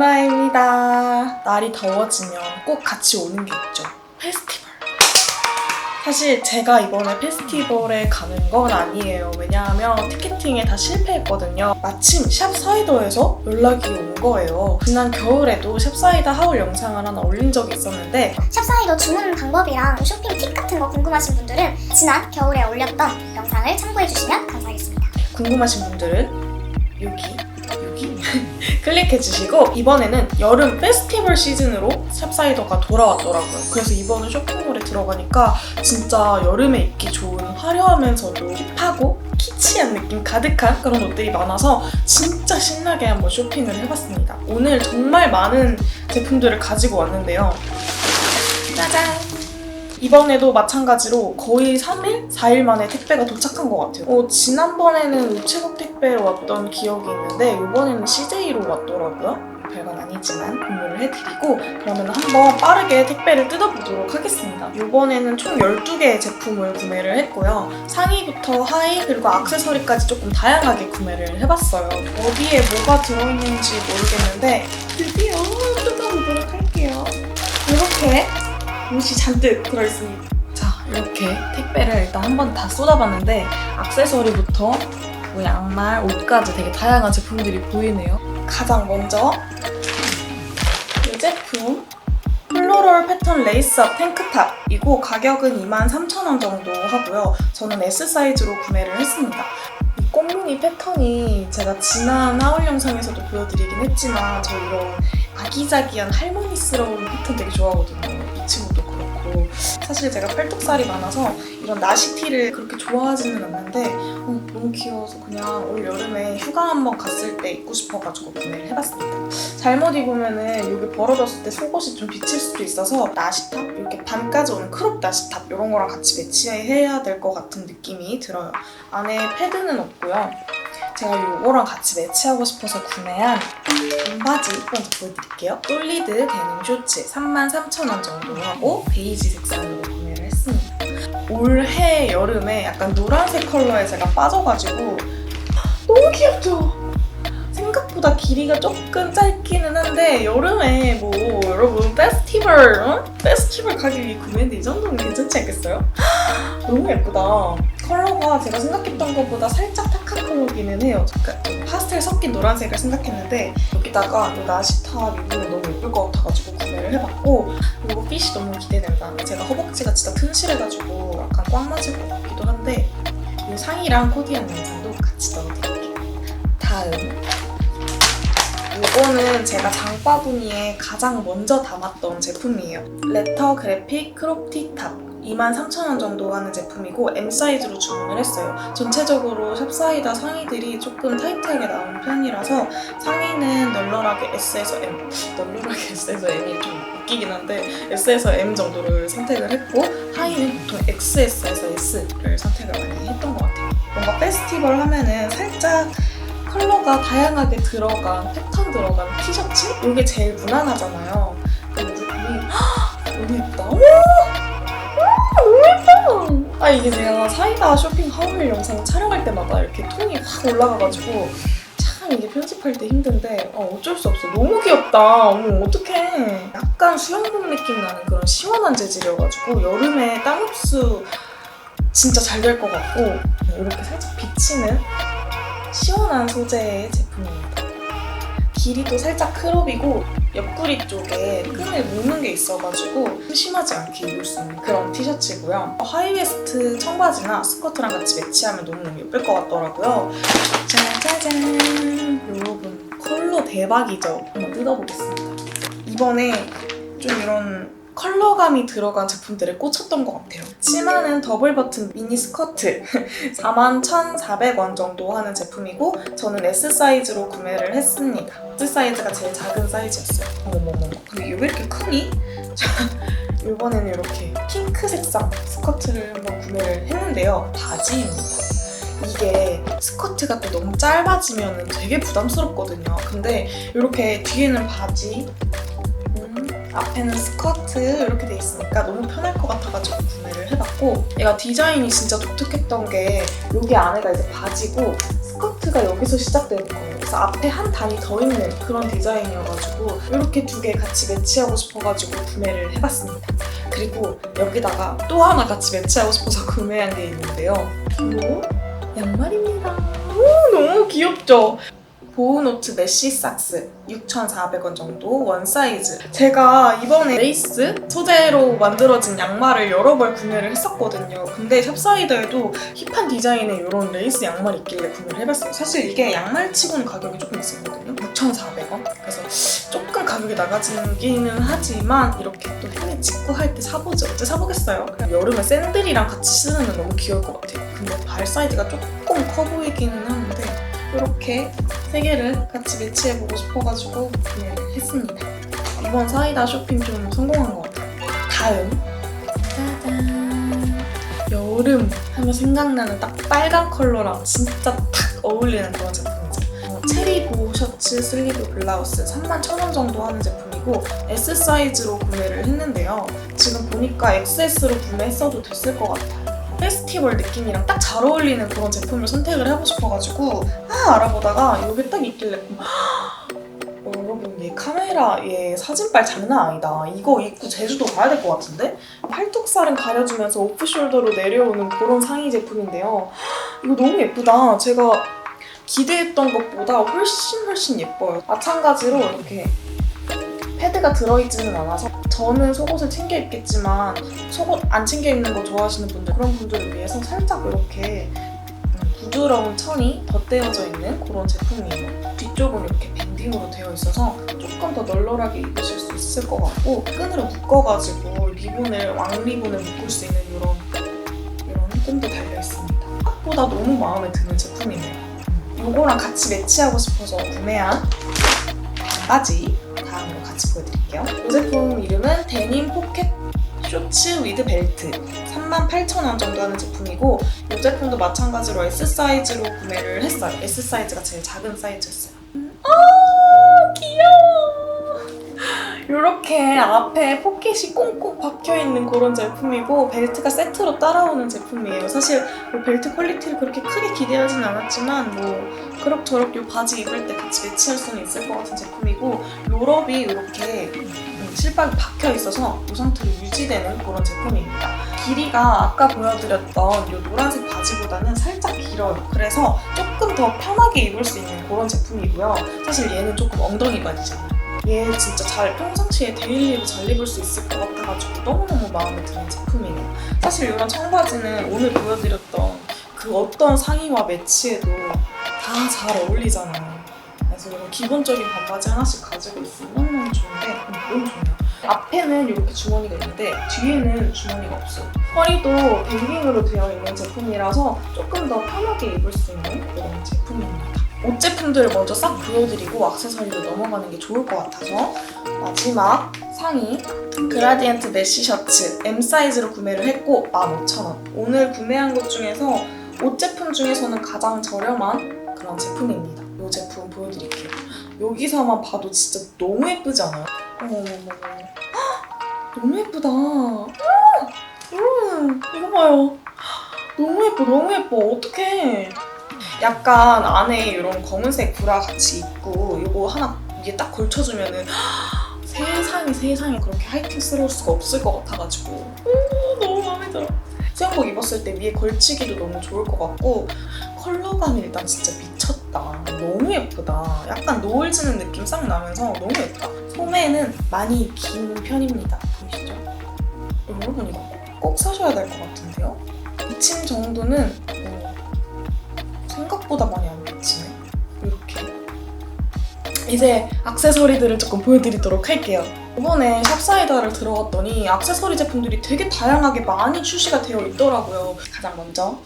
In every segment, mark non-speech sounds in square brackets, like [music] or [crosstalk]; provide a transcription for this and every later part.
봄나입니다. 날이 더워지면 꼭 같이 오는 게 있죠. 페스티벌. 사실 제가 이번에 페스티벌에 가는 건 아니에요. 왜냐하면 티켓팅에 다 실패했거든요. 마침 샵 사이더에서 연락이 온 거예요. 지난 겨울에도 샵 사이더 하울 영상을 하나 올린 적이 있었는데 샵사이더 주문 방법이랑 쇼핑 팁 같은 거 궁금하신 분들은 지난 겨울에 올렸던 영상을 참고해주시면 감사하겠습니다. 궁금하신 분들은 여기 [laughs] 클릭해 주시고 이번에는 여름 페스티벌 시즌으로 샵사이더가 돌아왔더라고요. 그래서 이번에 쇼핑몰에 들어가니까 진짜 여름에 입기 좋은 화려하면서도 힙하고 키치한 느낌 가득한 그런 옷들이 많아서 진짜 신나게 한번 쇼핑을 해봤습니다. 오늘 정말 많은 제품들을 가지고 왔는데요. 짜잔! 이번에도 마찬가지로 거의 3일? 4일 만에 택배가 도착한 것 같아요. 어, 지난번에는 우체국 택배로 왔던 기억이 있는데 이번에는 CJ로 왔더라고요. 별건 아니지만 공유를 해드리고 그러면 한번 빠르게 택배를 뜯어보도록 하겠습니다. 이번에는 총 12개의 제품을 구매를 했고요. 상의부터 하의 그리고 액세서리까지 조금 다양하게 구매를 해봤어요. 어디에 뭐가 들어있는지 모르겠는데 드디어 뜯어보도록 할게요. 이렇게 옷이 잔뜩 들어있습니다. 자, 이렇게 택배를 일단 한 번 다 쏟아봤는데 액세서리부터 뭐 양말, 옷까지 되게 다양한 제품들이 보이네요. 가장 먼저 이 제품 플로럴 패턴 레이스업 탱크탑이고 가격은 23,000원 정도 하고요. 저는 S 사이즈로 구매를 했습니다. 이 꽁무니 패턴이 제가 지난 하울 영상에서도 보여드리긴 했지만 저 이런 아기자기한 할머니스러운 패턴 되게 좋아하거든요. 그렇고 사실 제가 팔뚝살이 많아서 이런 나시티를 그렇게 좋아하지는 않는데 어, 너무 귀여워서 그냥 올 여름에 휴가 한번 갔을 때 입고 싶어가지고 구매를 해봤습니다. 잘못 입으면은 여기 벌어졌을 때 속옷이 좀 비칠 수도 있어서 나시탑 이렇게 반까지 오는 크롭 나시탑 이런 거랑 같이 매치해야 될 것 같은 느낌이 들어요. 안에 패드는 없고요. 제가 이거랑 같이 매치하고 싶어서 구매한 반바지 먼저 보여드릴게요. 솔리드 데님 쇼츠 33,000원 정도 하고 베이지 색상으로 구매를 했습니다. 올해 여름에 약간 노란색 컬러에 제가 빠져가지고 너무 귀엽죠? 생각보다 길이가 조금 짧기는 한데 여름에 뭐 여러분 페스티벌 어? 페스티벌 가격이 구매인데 이 정도면 괜찮지 않겠어요? [gasps] 너무 예쁘다. 컬러가 제가 생각했던 것보다 살짝 탁한 컬러기는 해요. 좀 파스텔 섞인 노란색을 생각했는데 여기다가 이 나시탑 입으면 너무 예쁠 것 같아가지고 구매를 해봤고 그리고 핏이 너무 기대된다. 제가 허벅지가 진짜 튼실해가지고 약간 꽉 맞을 것 같기도 한데 이 상의랑 코디한 영상도 같이 넣어드릴게요. 다음 이거는 제가 장바구니에 가장 먼저 담았던 제품이에요. 레터 그래픽 크롭티 탑. 23,000원 정도 하는 제품이고 M 사이즈로 주문을 했어요. 전체적으로 샵사이다 상의들이 조금 타이트하게 나오는 편이라서 상의는 널널하게 S에서 M, 널널하게 S에서 M이 좀 웃기긴 한데 S에서 M 정도를 선택을 했고 하의는 보통 XS에서 S를 선택을 많이 했던 것 같아요. 뭔가 페스티벌 하면은 살짝 컬러가 다양하게 들어간 패턴 들어간 티셔츠? 이게 제일 무난하잖아요. 근데 우리 [gasps] 너무 예쁘다. 아 이게 제가 사이다 쇼핑 하울 영상 촬영할 때마다 이렇게 톤이 확 올라가가지고 참 이게 편집할 때 힘든데 어, 어쩔 수 없어. 너무 귀엽다. 어머 어떡해. 약간 수영복 느낌 나는 그런 시원한 재질이어가지고 여름에 땀 흡수 진짜 잘 될 것 같고 이렇게 살짝 비치는 시원한 소재의 제품입니다. 길이도 살짝 크롭이고 옆구리 쪽에 끈을 묶는 게 있어가지고 심하지 않게 입을 수 있는 그런 티셔츠고요. 하이웨스트 청바지나 스커트랑 같이 매치하면 너무너무 예쁠 것 같더라고요. 짜자잔! 여러분 컬러 대박이죠? 한번 뜯어보겠습니다. 이번에 좀 이런 컬러감이 들어간 제품들에 꽂혔던 것 같아요. 치마는 더블 버튼 미니 스커트 [laughs] 41,400원 정도 하는 제품이고 저는 S 사이즈로 구매를 했습니다. S 사이즈가 제일 작은 사이즈였어요. 어머머머. 근데 이게 왜 이렇게 크니? [laughs] 이번에는 이렇게 핑크 색상 스커트를 한번 구매를 했는데요. 바지입니다. 이게 스커트가 또 너무 짧아지면 되게 부담스럽거든요. 근데 이렇게 뒤에는 바지, 음, 앞에는 스커트 이렇게 돼 있으니까 너무 편할 것 같아가지고 구매를 해봤고 얘가 디자인이 진짜 독특했던 게 여기 안에가 이제 바지고 스커트가 여기서 시작되는 거예요. 그래서 앞에 한 단이 더 있는 그런 디자인이어가지고 이렇게 두 개 같이 매치하고 싶어가지고 구매를 해봤습니다. 그리고 여기다가 또 하나 같이 매치하고 싶어서 [laughs] 구매한 게 있는데요. 요 양말입니다. 오, 너무 귀엽죠? 보우노트 메쉬 삭스 6,400원 정도 원 사이즈. 제가 이번에 레이스 소재로 만들어진 양말을 여러 벌 구매를 했었거든요. 근데 샵사이드에도 힙한 디자인의 이런 레이스 양말이 있길래 구매를 해봤어요. 사실 이게 양말치고는 가격이 조금 있었거든요. 6,400원? 그래서 조금 가격이 나가지기는 하지만 이렇게 또 팬에 찍고 할때 사보죠 어째 사보겠어요? 여름에 샌들이랑 같이 신으면 너무 귀여울 것 같아요. 근데 발 사이즈가 조금 커 보이기는 하는데 이렇게 세 개를 같이 매치해보고 싶어가지고 구매를 했습니다. 이번 사이다 쇼핑 좀 성공한 것 같아요. 다음 짜잔 여름 하면 생각나는 딱 빨간 컬러랑 진짜 탁 어울리는 그런 제품이죠. 어, 체리 보호 셔츠 슬리브 블라우스 31,000원 정도 하는 제품이고 S 사이즈로 구매를 했는데요. 지금 보니까 XS로 구매했어도 됐을 것 같아요. 페스티벌 느낌이랑 딱 잘 어울리는 그런 제품을 선택을 해보고 싶어가지고 아 알아보다가 여기 딱 있길래 어, 여러분 얘 카메라 얘 사진빨 장난 아니다. 이거 입고 제주도 가야 될 것 같은데? 팔뚝살은 가려주면서 오프숄더로 내려오는 그런 상의 제품인데요. 이거 너무 예쁘다. 제가 기대했던 것보다 훨씬 훨씬 예뻐요. 마찬가지로 이렇게 패드가 들어있지는 않아서 저는 속옷을 챙겨 입겠지만 속옷 안 챙겨 입는 거 좋아하시는 분들 그런 분들을 위해서 살짝 이렇게 음, 부드러운 천이 덧대어져 있는 그런 제품이에요. 뒤쪽은 이렇게 밴딩으로 되어 있어서 조금 더 널널하게 입으실 수 있을 것 같고 끈으로 묶어가지고 리본을 왕 리본을 묶을 수 있는 이런 이런 끈도 달려 있습니다. 생각보다 너무 마음에 드는 제품이네요. 이거랑 같이 매치하고 싶어서 구매한 바지 다음으로 같이 보여드릴게요. 이 제품 이름은 데님 포켓 쇼츠 위드 벨트 38,000원 정도 하는 제품이고 이 제품도 마찬가지로 S 사이즈로 구매를 했어요. S 사이즈가 제일 작은 사이즈였어요. 아 귀여워. 이렇게 앞에 포켓이 꽁꽁 박혀 있는 그런 제품이고 벨트가 세트로 따라오는 제품이에요. 사실 뭐 벨트 퀄리티를 그렇게 크게 기대하진 않았지만 뭐 그럭저럭 이 바지 입을 때 같이 매치할 수는 있을 것 같은 제품이고 롤업이 이렇게 음, 실밥이 박혀 있어서 이 상태로 유지되는 그런 제품입니다. 길이가 아까 보여드렸던 이 노란색 바지보다는 살짝 길어요. 그래서 조금 더 편하게 입을 수 있는 그런 제품이고요. 사실 얘는 조금 엉덩이 바지잖아요. 얘 진짜 잘 평상시에 데일리로 잘 입을 수 있을 것 같아가지고 너무너무 마음에 드는 제품이에요. 사실 이런 청바지는 오늘 보여드렸던 그 어떤 상의와 매치해도 다 잘 어울리잖아요. 그래서 이런 기본적인 반바지 하나씩 가지고 있으면 너무너무 좋은데 음, 너무 좋네요. 앞에는 이렇게 주머니가 있는데 뒤에는 주머니가 없어요. 허리도 밴딩으로 되어 있는 제품이라서 조금 더 편하게 입을 수 있는 그런 제품입니다. 옷 제품들을 먼저 싹 보여드리고 액세서리로 넘어가는 게 좋을 것 같아서 마지막 상의 그라디언트 메쉬 셔츠 M 사이즈로 구매를 했고 15,000원. 오늘 구매한 것 중에서 옷 제품 중에서는 가장 저렴한 그런 제품입니다. 이 제품 보여드릴게요. 여기서만 봐도 진짜 너무 예쁘지 않아요? 어머머머. 너무 예쁘다. 아, 여러분 이거 봐요. 너무 예뻐 너무 예뻐. 어떡해 약간 안에 이런 검은색 브라 같이 입고 이거 하나 이게 딱 걸쳐주면은 [gasps] 세상에 세상에 그렇게 하이틴스러울 수가 없을 것 같아가지고. 오, 너무 마음에 들어. 수영복 입었을 때 위에 걸치기도 너무 좋을 것 같고 컬러감이 일단 진짜 미쳤다. 너무 예쁘다. 약간 노을 지는 느낌 싹 나면서 너무 예쁘다. 소매는 많이 긴 편입니다. 보이시죠? 여러분 이거 꼭, 꼭 사셔야 될 것 같은데요? 2층 정도는 어, 생각보다 많이 안 미치네. 이렇게. 이제 액세서리들을 조금 보여드리도록 할게요. 이번에 샵사이다를 들어갔더니 액세서리 제품들이 되게 다양하게 많이 출시가 되어 있더라고요. 가장 먼저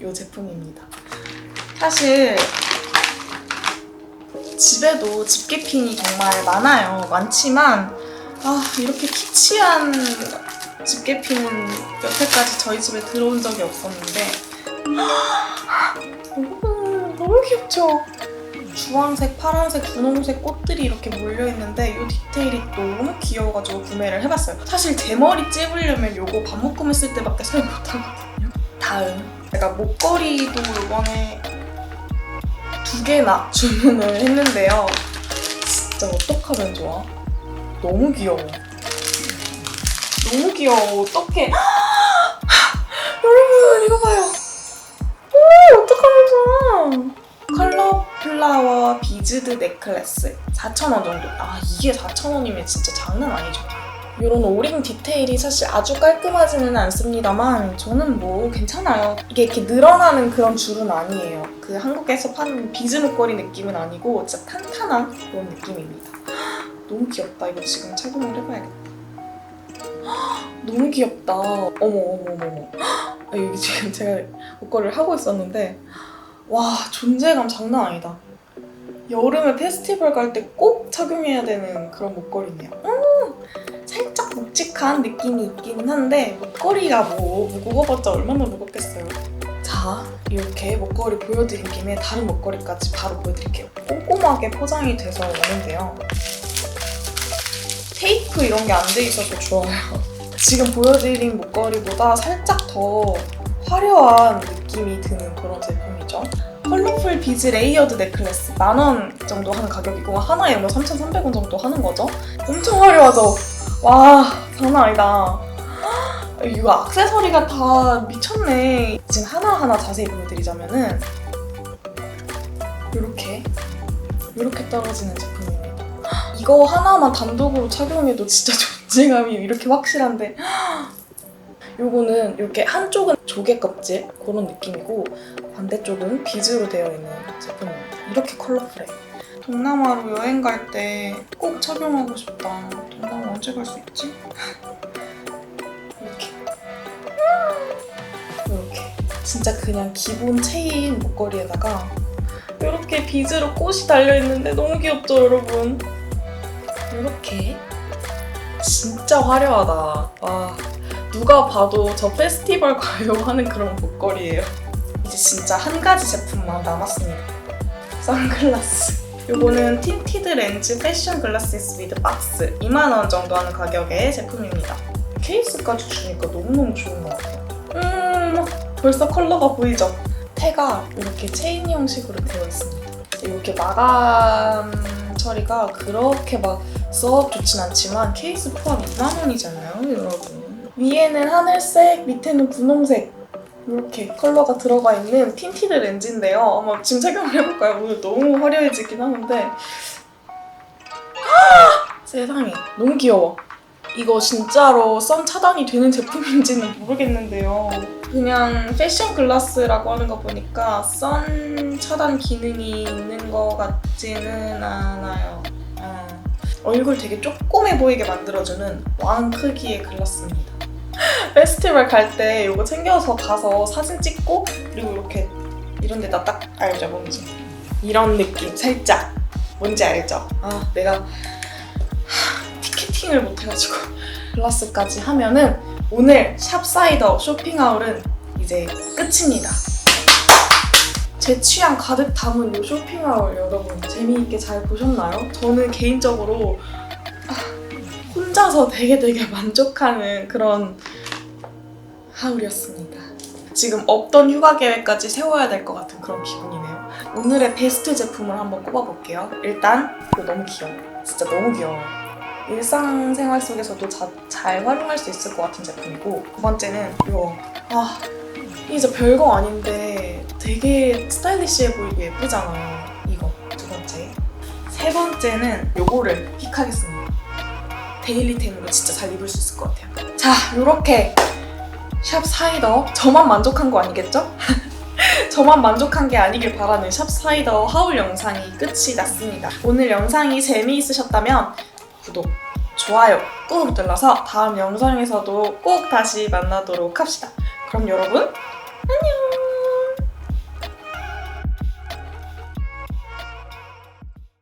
이 제품입니다. 사실 집에도 집게핀이 정말 많아요. 많지만 아 이렇게 키치한 집게핀은 여태까지 저희 집에 들어온 적이 없었는데 여러분 너무 귀엽죠? 주황색, 파란색, 분홍색 꽃들이 이렇게 몰려있는데 이 디테일이 너무 귀여워가지고 구매를 해봤어요. 사실 제 머리 찝으려면 이거 반묶음 했을 때밖에 사용 못하거든요. 다음. 제가 목걸이도 이번에 두 개나 주문을 했는데요. 진짜 어떡하면 좋아? 너무 귀여워. 너무 귀여워. 어떡해. [gasps] 여러분, 이거 봐요. 좋아. 컬러 플라워 비즈드 넥클래스 4,000원 정도. 아, 이게 4,000원이면 진짜 장난 아니죠. 이런 오링 디테일이 사실 아주 깔끔하지는 않습니다만 저는 뭐 괜찮아요. 이게 이렇게 늘어나는 그런 줄은 아니에요. 그 한국에서 파는 비즈 목걸이 느낌은 아니고 진짜 탄탄한 그런 느낌입니다. [gasps] 너무 귀엽다. 이거 지금 착용을 해봐야겠다. [gasps] 너무 귀엽다. 어머 어머 어머 어머. [gasps] 아, 여기 지금 제가 목걸이를 하고 있었는데 와 존재감 장난 아니다. 여름에 페스티벌 갈 때 꼭 착용해야 되는 그런 목걸이네요. 음, 살짝 묵직한 느낌이 있기는 한데 목걸이가 뭐 무거워봤자 얼마나 무겁겠어요. 자 이렇게 목걸이 보여드린 김에 다른 목걸이까지 바로 보여드릴게요. 꼼꼼하게 포장이 돼서 오는데요. 테이프 이런 게 안 돼 있어서 좋아요. [laughs] 지금 보여드린 목걸이보다 살짝 더 화려한 느낌이 드는 그런 제품이죠. 컬러풀 비즈 레이어드 넥클래스 만원 정도 하는 가격이고 하나에 뭐 3,300원 정도 하는 거죠. 엄청 화려하죠? 와 장난 아니다. 이거 액세서리가 다 미쳤네. 지금 하나하나 자세히 보여드리자면은 이렇게 이렇게 떨어지는 제품입니다. 이거 하나만 단독으로 착용해도 진짜 존재감이 이렇게 확실한데 요거는 이렇게 한쪽은 조개 껍질 그런 느낌이고 반대쪽은 비즈로 되어 있는 제품입니다. 이렇게 컬러풀해. 동남아로 여행 갈 때 꼭 착용하고 싶다. 동남아 언제 갈 수 있지? 이렇게. 이렇게. 진짜 그냥 기본 체인 목걸이에다가 이렇게 비즈로 꽃이 달려있는데 너무 귀엽죠, 여러분? 이렇게. 진짜 화려하다. 와. 누가 봐도 저 페스티벌 가요 하는 그런 목걸이에요. 이제 진짜 한 가지 제품만 남았습니다. 선글라스. 요거는 틴티드 렌즈 패션 글라시스 위드 박스 2만원 정도 하는 가격의 제품입니다. 케이스까지 주니까 너무너무 좋은 것 같아요. 음, 벌써 컬러가 보이죠? 태가 이렇게 체인 형식으로 되어 있습니다. 이렇게 마감 처리가 그렇게 막 썩 좋진 않지만 케이스 포함 2만원이잖아요, 여러분. 위에는 하늘색, 밑에는 분홍색 이렇게 컬러가 들어가 있는 틴티드 렌즈인데요. 한번 지금 착용을 해볼까요? 오늘 너무 화려해지긴 하는데 세상에 너무 귀여워. 이거 진짜로 선 차단이 되는 제품인지는 모르겠는데요. 그냥 패션 글라스라고 하는 거 보니까 선 차단 기능이 있는 것 같지는 않아요. 어. 얼굴 되게 조그매 보이게 만들어주는 왕 크기의 글라스입니다. 페스티벌 갈 때 이거 챙겨서 가서 사진 찍고 그리고 이렇게 이런 데다 딱 알죠 뭔지 이런 느낌 살짝 뭔지 알죠? 아 내가 하, 티켓팅을 못해가지고 [laughs] 글라스까지 하면은 오늘 샵사이더 쇼핑하울은 이제 끝입니다 제 취향 가득 담은 이 쇼핑하울 여러분 재미있게 잘 보셨나요? 저는 개인적으로 아, 혼자서 되게 되게 만족하는 그런 하울이었습니다. 지금 없던 휴가 계획까지 세워야 될 것 같은 그런 기분이네요. 오늘의 베스트 제품을 한번 꼽아볼게요. 일단 이거 너무 귀여워. 진짜 너무 귀여워. 일상생활 속에서도 자- 잘 활용할 수 있을 것 같은 제품이고 두 번째는 이거 아 이게 별거 아닌데 되게 스타일리시해 보이고 예쁘잖아요. 이거 두 번째. 세 번째는 요거를 픽하겠습니다. 데일리템으로 진짜 잘 입을 수 있을 것 같아요. 자, 요렇게 샵 사이더 저만 만족한 거 아니겠죠? [laughs] 저만 만족한 게 아니길 바라는 샵 사이더 하울 영상이 끝이 났습니다. 오늘 영상이 재미있으셨다면 구독, 좋아요 꾹 눌러서 다음 영상에서도 꼭 다시 만나도록 합시다. 그럼 여러분 안녕!